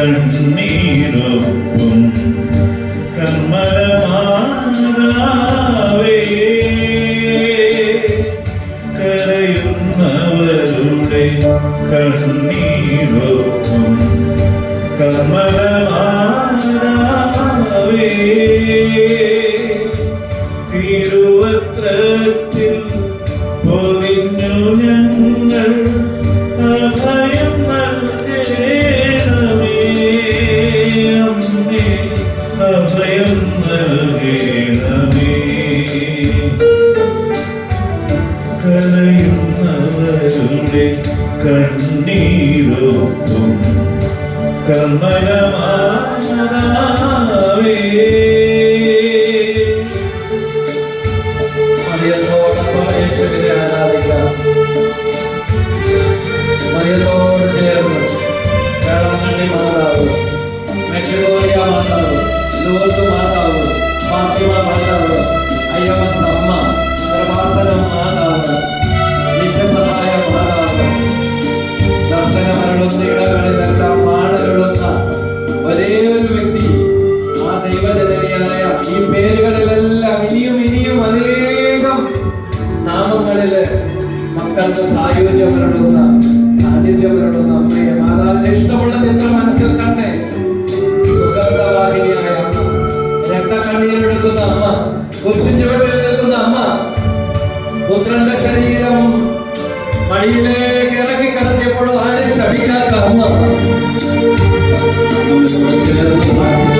കണ്ണീരൊപ്പും കർമ്മലമാതാവേ കരയുന്നവരുടെ കണ്ണീരൊപ്പും. കർമ്മലമാതാവേ തിരുവസ്ത്രത്തിൽ അഭയം നൽകേണമേ. കരയുന്നവരുടെ കണ്ണീരൊപ്പും യേശുവിനെ ആരാധിക്കാം. വരളുന്ന സാന്നിധ്യം അമ്മയെ മാതാവിന്റെ മനസ്സിൽ കണ്ടേ? അമ്മ. രക്തക്കണ്ണീരെടുക്കുന്ന അമ്മ. കുരിശിന്റെ വെളിയിൽ നിൽക്കുന്ന അമ്മ. പുത്രന്റെ ശരീരം മടിയിലേക്ക് ഇറക്കി കടത്തിയപ്പോൾ ആരെ ശപിക്കാത്ത അമ്മ. ചേർന്ന്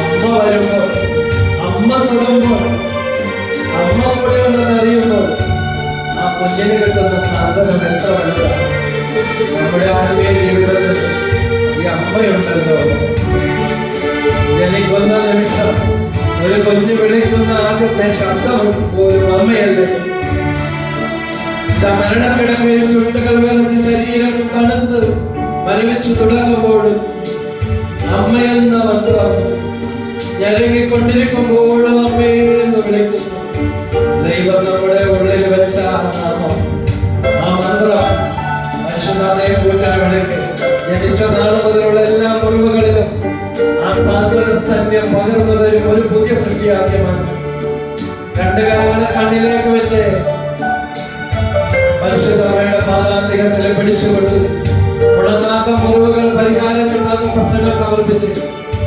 അമ്മ വരുമ്പോൾ അമ്മ തൊടുമ്പോൾ അമ്മ കൂടെ ആ കുഞ്ഞിന് കിട്ടുന്ന സാധനം എത്ര വലുതാണ് നമ്മുടെ ആത്മീയ ജീവിതത്തിൽ ഈ അമ്മയുണ്ടല്ലോ. ജനിക്കുന്ന ഒരു കുഞ്ഞ് വിളിക്കുന്ന ആദ്യത്തെ ശബ്ദം പോലും അമ്മയല്ലേ? ഇതാ മരണക്കിടക്കയിൽ ചുണ്ടുകൾ വിറച്ച് ശരീരം തണുത്ത് മരവിച്ചു തുടങ്ങുമ്പോൾ അമ്മയെന്ന മന്ത്രം ഞരങ്ങിക്കൊണ്ടിരിക്കുമ്പോഴും അമ്മയെന്ന് വിളിക്കുന്നു. ദൈവം നമ്മുടെ ഉള്ളിൽ വെച്ച നാമം ആ മന്ത്രം മനുഷ്യനാഥെ കൂട്ടാൻ ജനിച്ച നാൾ മുതലുള്ള ആ സാന്ത്വന ധന്യം പകർന്നു തരും ഒരു പുതിയ സൃഷ്ടിയാക്കി മാറ്റും. രണ്ട് കരങ്ങളെ കണ്ണിലേക്ക് വെച്ച് പാദാന്തികത്തിൽ പിടിച്ചുകൊണ്ട് ഉണങ്ങാത്ത മുറിവുകൾ പരിഹാരം കിട്ടാത്ത പ്രശ്നങ്ങൾ സമർപ്പിച്ച്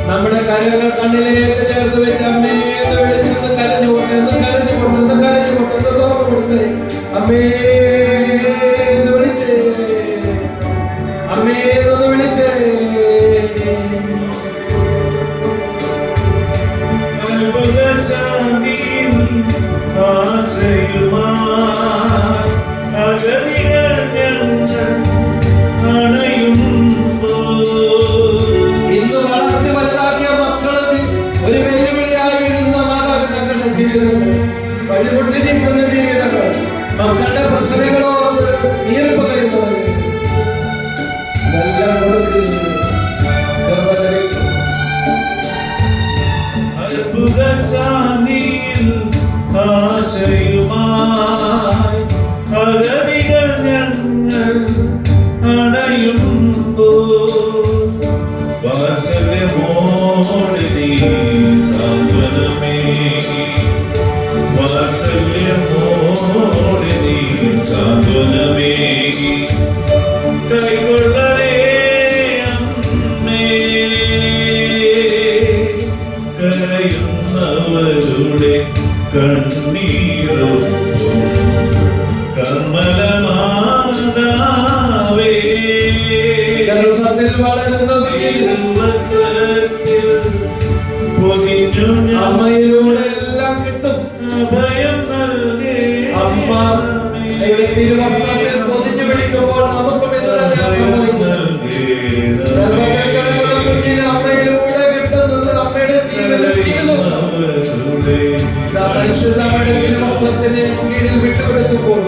നമ്മുടെ കരങ്ങൾ കണ്ണിലേക്ക് ചേർത്ത് വെച്ച് അമ്മേ എന്ന് വിളിച്ചൊന്ന് കരഞ്ഞുകൊണ്ട് കരഞ്ഞുകൊണ്ട് കരഞ്ഞുകൊണ്ട് തുറന്നു കൊടുത്ത് അമ്മേ Lord കരയുന്നവരുടെ കണ്ണീരോ കമലമാതാവേ അമ്മയിലൂടെ എല്ലാം കിട്ടും. അഭയം നൽകേ. അമ്മ തിരുവസ്ത്രത്തിൽ പൊതിഞ്ഞു പിടിക്കുമ്പോൾ വിട്ടുകൊടുക്കുമ്പോൾ